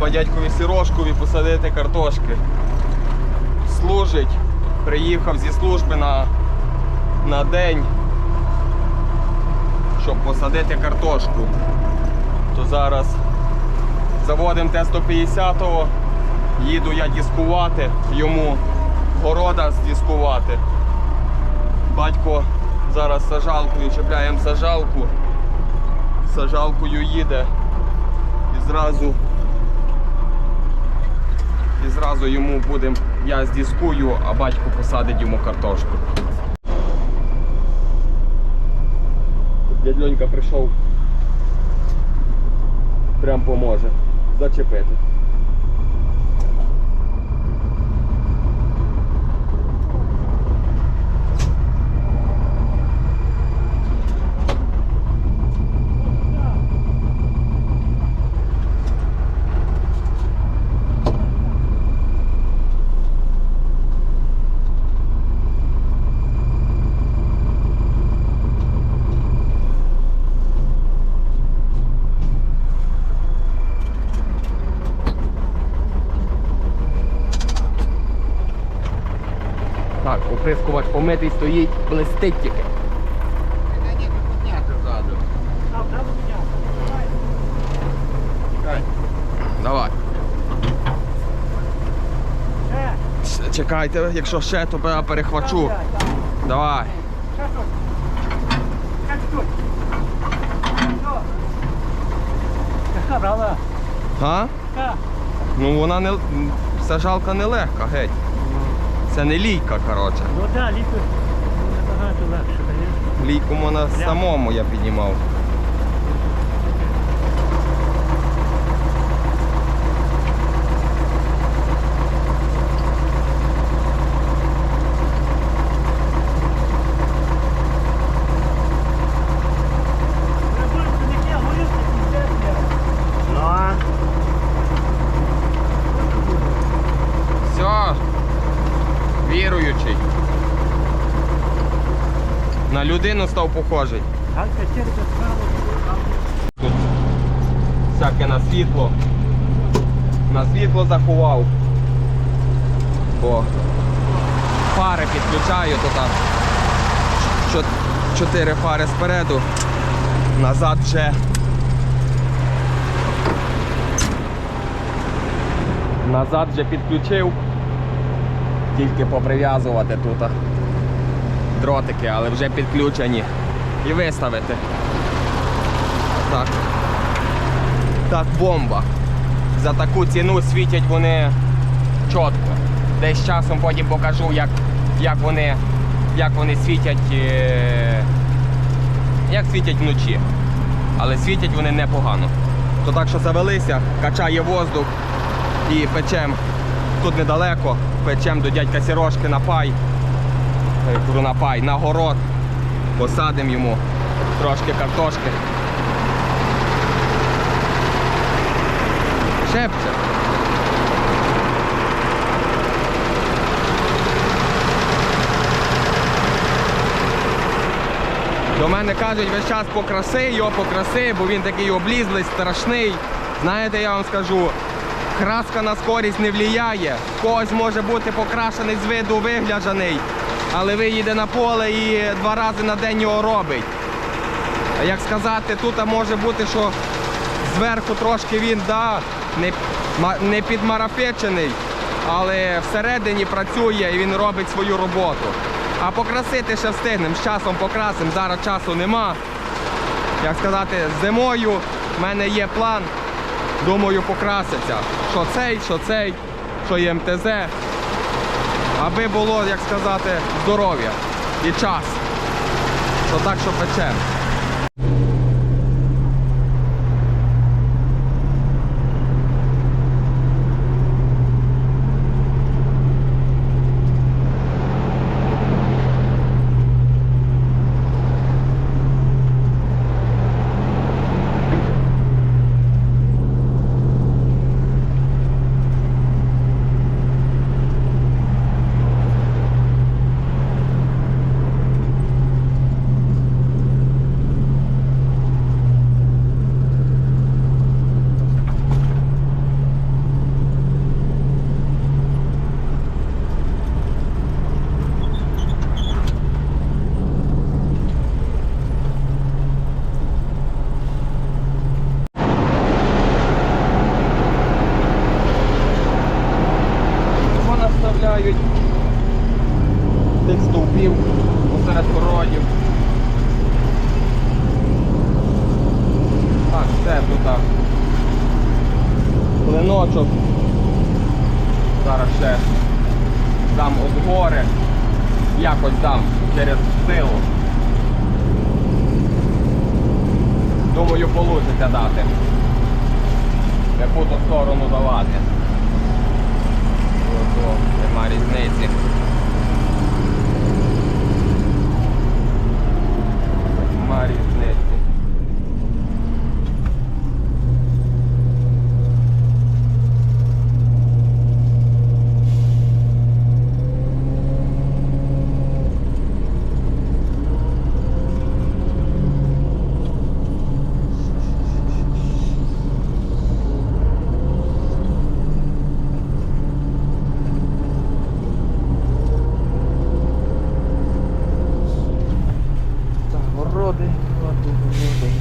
Треба дядькові сірошкові посадити картошки. Служить. Приїхав зі служби на, на день, щоб посадити картошку. То зараз заводимо Т-150, їду я дискувати, йому города здискувати. Батько зараз сажалкою, чіпляємо сажалку, сажалкою їде і зразу і зразу йому будемо, я здіскую, а батько посадить йому картошку. Дядь Льонька прийшов, прям поможе зачепити. Так, оприскувач помитий стоїть, блистить тільки. Давай. Чекайте, якщо ще, то я перехвачу. Давай. А? Ну вона не. Сажалка не легка, геть. Це не лійка, коротше. Ну да, лійку набагато легше, звісно. Лійку можна самому я піднімав. Ну, а? Все. Віруючий. На людину став похожий. Тут всяке на світло. На світло заховав. Бо фари підключаю, то чотири фари спереду. Назад вже. Назад вже підключив. Тільки поприв'язувати тут дротики, але вже підключені. І виставити. Так. Так, бомба. За таку ціну світять вони чітко. Десь часом потім покажу, як, як, вони, як вони світять. Е... Як світять вночі. Але світять вони непогано. То так що завелися, качає воздух і печем тут недалеко, печем до дядька Сірошки на пай. Е, кажу, на город. Посадимо йому трошки картошки. Шепче. До мене кажуть весь час покраси, його покраси, бо він такий облізлий, страшний. Знаєте, я вам скажу, краска на скорість не впливає. Когось може бути покрашений з виду вигляджений, але виїде на поле і два рази на день його робить. Як сказати, тут може бути, що зверху трошки він да, не, не підмарафечений, але всередині працює і він робить свою роботу. А покрасити ще встигнемо, з часом покрасимо, зараз часу нема. Як сказати, зимою в мене є план, думаю, покраситься. Що цей, що цей, що є МТЗ. Аби було, як сказати, здоров'я і час. То так, що печемо. Тих стовпів посеред городів. Так, все тут. Клиночок. Зараз ще дам от гори. Якось дам через силу. Думаю, получиться дати. Яку то сторону давати. Ото, нема різниці. Нема різниці. Так, городи, городи, городи.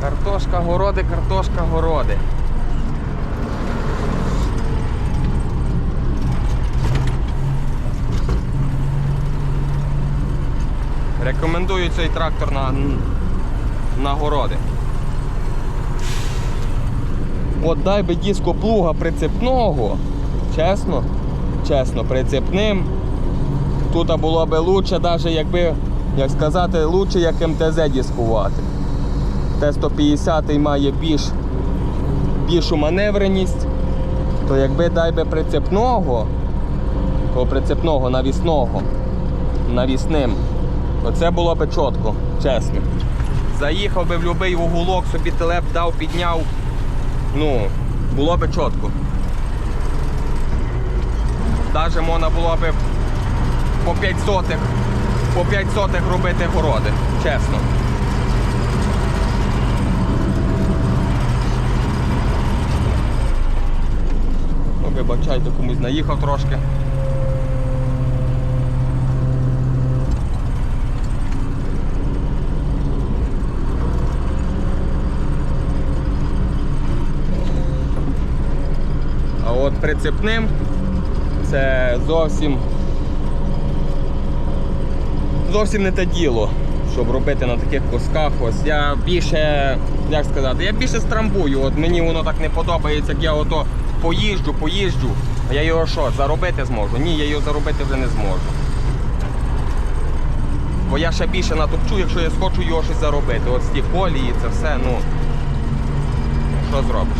Картошка, городи, картошка, городи. Рекомендую цей трактор на, на городи. От дай би диско плуга прицепного, чесно, чесно, прицепним. Тут було б лучше, навіть якби, як сказати, лучше як МТЗ дискувати. Т-150 має більш, більшу маневреність, то якби дай би прицепного, то прицепного навісного, навісним, то це було б чітко, чесно. Заїхав би в будь-який уголок, собі телеп дав, підняв, ну, було б чітко. Навіть можна було б по 5 сотих, по 5 сотих робити городи, чесно. Ну, вибачайте, комусь наїхав трошки. А от прицепним це зовсім зовсім не те діло, щоб робити на таких кусках. Ось я більше, як сказати, я більше страмбую. От мені воно так не подобається, як я ото поїжджу, поїжджу. А я його що, заробити зможу? Ні, я його заробити вже не зможу. Бо я ще більше натопчу, якщо я схочу його щось заробити. От з ті колії, це все, ну що зробиш?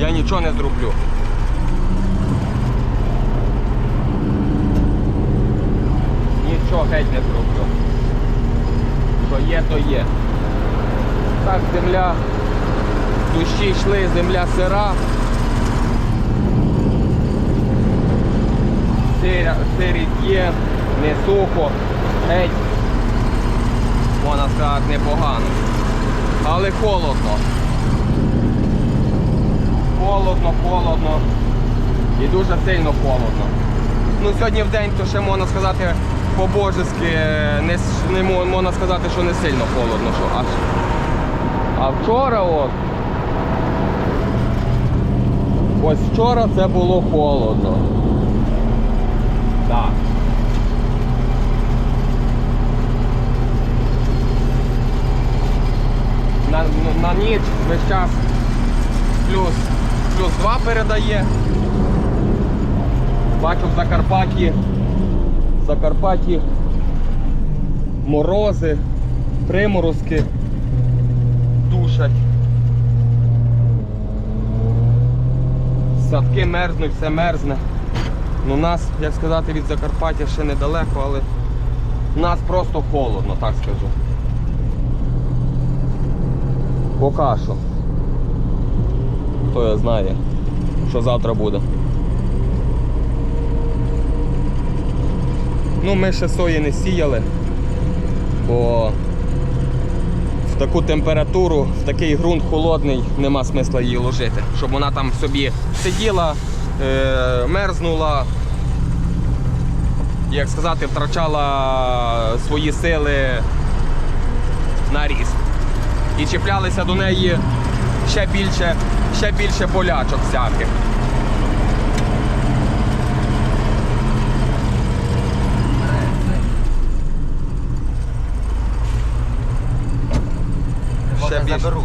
Я нічого не зроблю. Нічого геть не зроблю. Що є, то є. Так, земля, дощі йшли, земля сира. Сирість є, не сухо, геть. Можна сказати, непогано. Але холодно. Холодно, холодно. І дуже сильно холодно. Ну, сьогодні в день, то ще можна сказати по-божески, не, не можна сказати, що не сильно холодно. Що аж. А вчора от. Ось вчора це було холодно. Так. На, на ніч весь час плюс, плюс 2 передає. Бачу в Закарпатті, в Закарпатті морози, приморозки душать. Садки мерзнуть, все мерзне. Ну нас, як сказати, від Закарпаття ще недалеко, але нас просто холодно, так скажу. Пока що. Хто його знає, що завтра буде. Ну, ми ще сої не сіяли, бо в таку температуру, в такий ґрунт холодний, нема смисла її ложити. Щоб вона там собі сиділа, е, мерзнула, як сказати, втрачала свої сили на ріст. І чіплялися до неї ще більше, ще більше болячок всяких. заберу.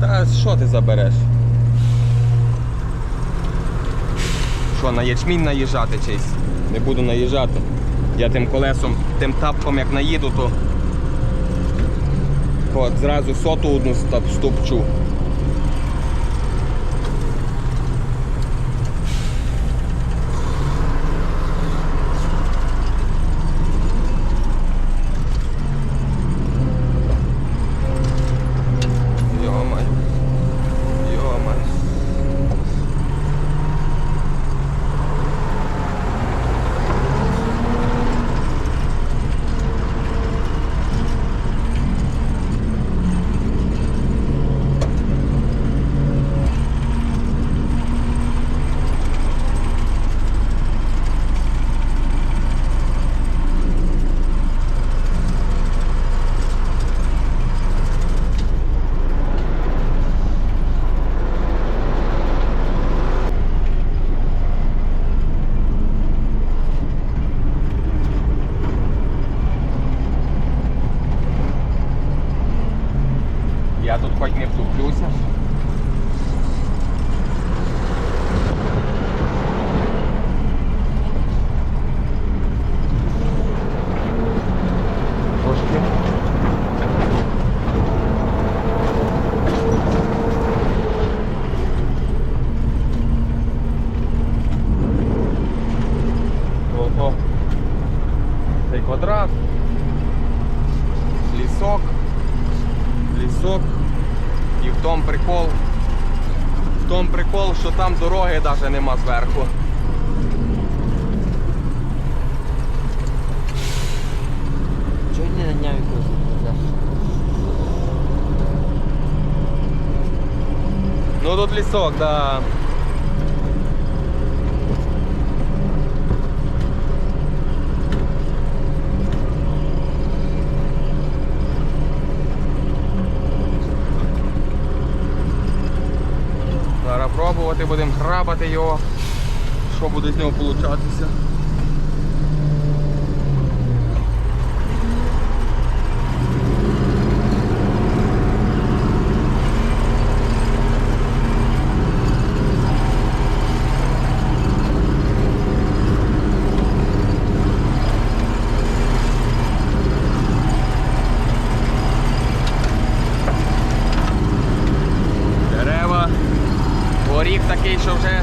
Та що ти забереш? Що, на ячмінь наїжджати чись? Не буду наїжджати. Я тим колесом, тим тапком як наїду, то от зразу соту одну стопчу. Тому прикол, що там дороги навіть нема зверху. Чого не наняв якусь? Ну тут лісок, да. Зараз пробувати, будемо грабати його. Що буде з нього получатися? Дерева. Горіх такий, що вже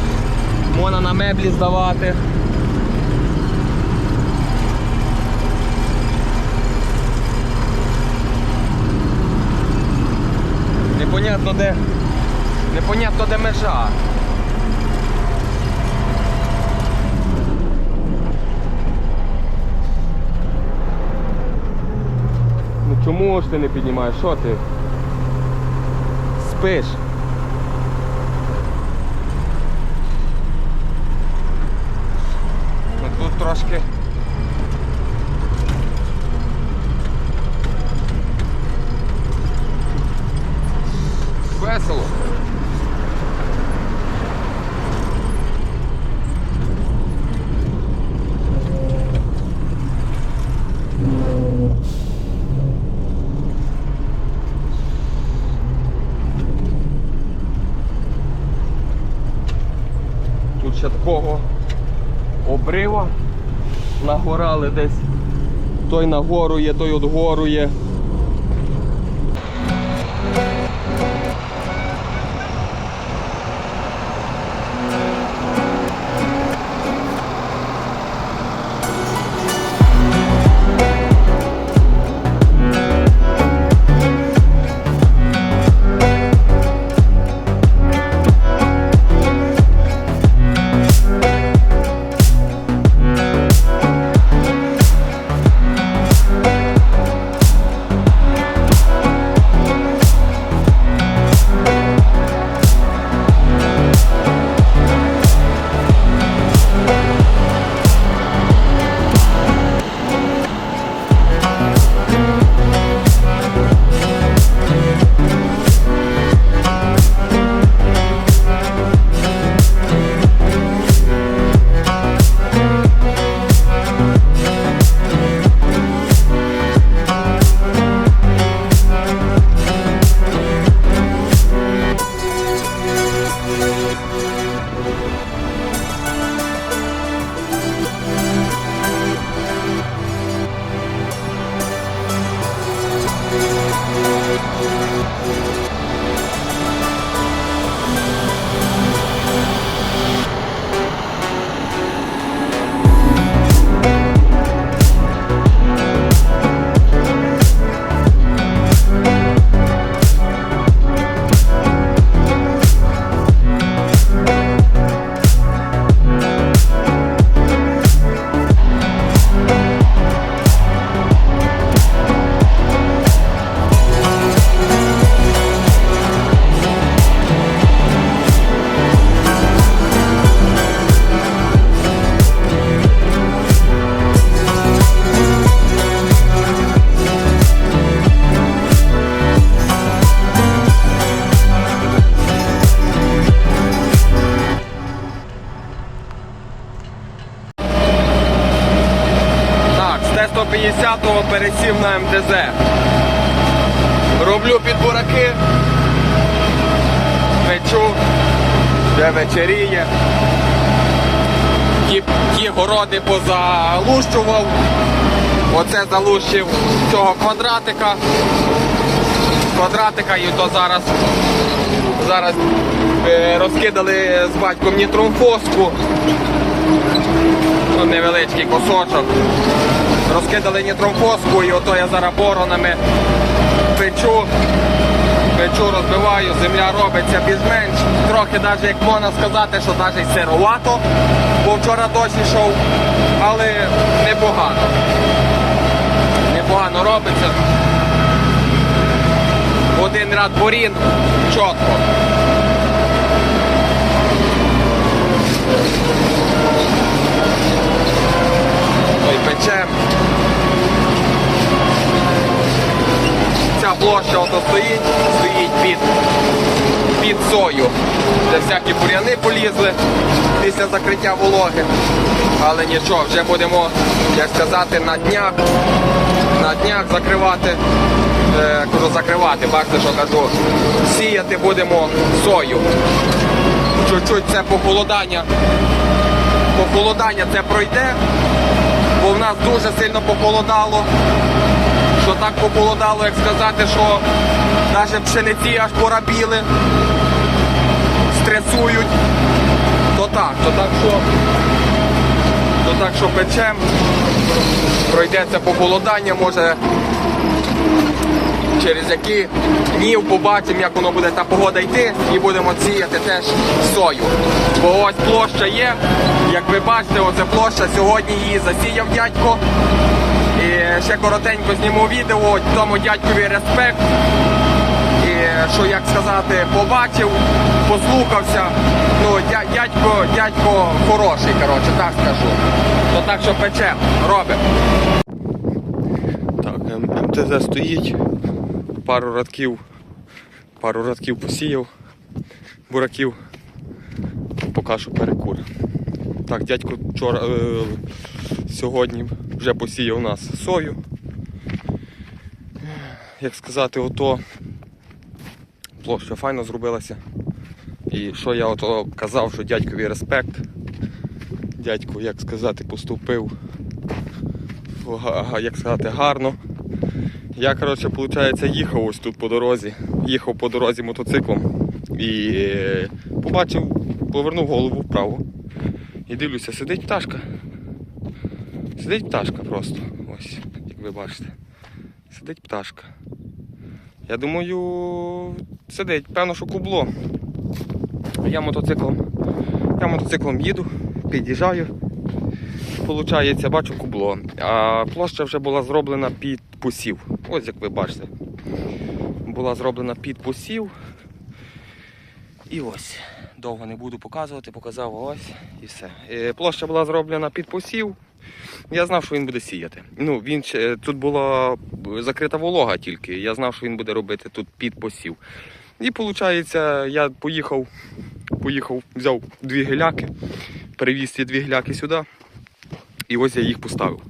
можна на меблі здавати. Непонятно де. Непонятно де межа. Ну чому ж ти не піднімаєш? Що ти? Спиш? Ну тут трошки. Весело. Тут ще такого обрива нагорали десь. Той нагорує, той от Т-150 пересів на МТЗ. Роблю під бураки. Печу, де вечеріє. Ті, ті городи позалущував. Оце залущив цього квадратика. Квадратика і то зараз, зараз е, розкидали з батьком нітромфоску. Ну, невеличкий кусочок. Розкидали нітромфоску і ото я зараз боронами печу. Печу, розбиваю, земля робиться більш-менш. Трохи навіть як можна сказати, що навіть сировато, бо вчора дощ йшов, але непогано. Непогано робиться. Один ряд борін, чітко. Ой, печем. Ця площа ото стоїть, стоїть під, під сою. Де всякі буряни полізли після закриття вологи. Але нічого, вже будемо, як сказати, на днях, на днях закривати. Е, кажу закривати, бачите, що кажу. Сіяти будемо сою. Чуть-чуть це похолодання. Похолодання це пройде, бо в нас дуже сильно похолодало. Що так похолодало, як сказати, що навіть пшениці аж порабіли, стресують. То так, то так що, то так що печем, пройдеться похолодання, може через які днів побачимо, як воно буде та погода йти, і будемо сіяти теж сою. Бо ось площа є. Як ви бачите, оце площа, сьогодні її засіяв дядько. І ще коротенько зніму відео, тому дядькові респект. І що як сказати, побачив, послухався. Ну, дя- дядько, дядько хороший, коротше, так скажу. То так що печем, робимо. Так, МТЗ стоїть. Пару радків, пару радків посіяв, бураків. Поки що перекур. Так, дядько вчора, е, сьогодні вже посіяв у нас сою. Як сказати, ото площа файно зробилася. І що я ото казав, що дядькові респект. Дядько, як сказати, поступив як сказати, гарно. Я, коротше, виходить, їхав ось тут по дорозі. Їхав по дорозі мотоциклом і е, побачив, повернув голову вправо. І дивлюся, сидить пташка. Сидить пташка просто. Ось, як ви бачите. Сидить пташка. Я думаю, сидить, певно, що кубло. Я мотоциклом. Я мотоциклом їду, під'їжджаю. Получається, бачу кубло. А площа вже була зроблена під посів. Ось як ви бачите. Була зроблена під посів. І ось. Довго не буду показувати, показав ось і все. Е, Площа була зроблена під посів. Я знав, що він буде сіяти. Ну, він тут була закрита волога тільки. Я знав, що він буде робити тут під посів. І виходить, я поїхав, поїхав, взяв дві геляки, перевіз ці дві геляки сюди. І ось я їх поставив.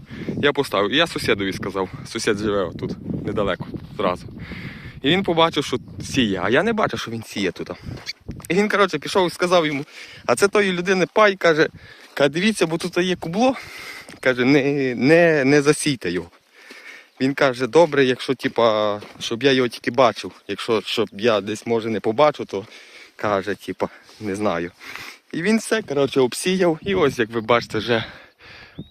Я поставив. І Я сусідові сказав, сусід живе тут недалеко зразу. І він побачив, що сіє, а я не бачив, що він сіє тут. І він, коротше, пішов і сказав йому, а це тої людини пай, каже, каже, дивіться, бо тут є кубло. Каже, не, не, не засійте його. Він каже, добре, якщо типа, щоб я його тільки бачив. Якщо щоб я десь може не побачу, то каже, типа, не знаю. І він все, коротше, обсіяв. І ось, як ви бачите, вже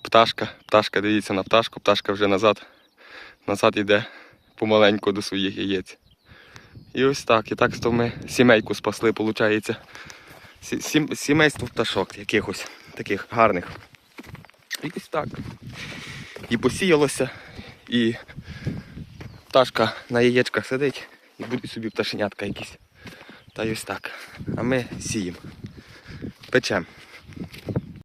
пташка. Пташка, дивіться на пташку, пташка вже назад, назад йде помаленьку до своїх яєць. І ось так. І так то ми сімейку спасли, виходить. Сім, сімейство пташок якихось таких гарних. І ось так. І посіялося, і пташка на яєчках сидить, і будуть собі пташенятка якісь. Та ось так. А ми сіємо. Печемо.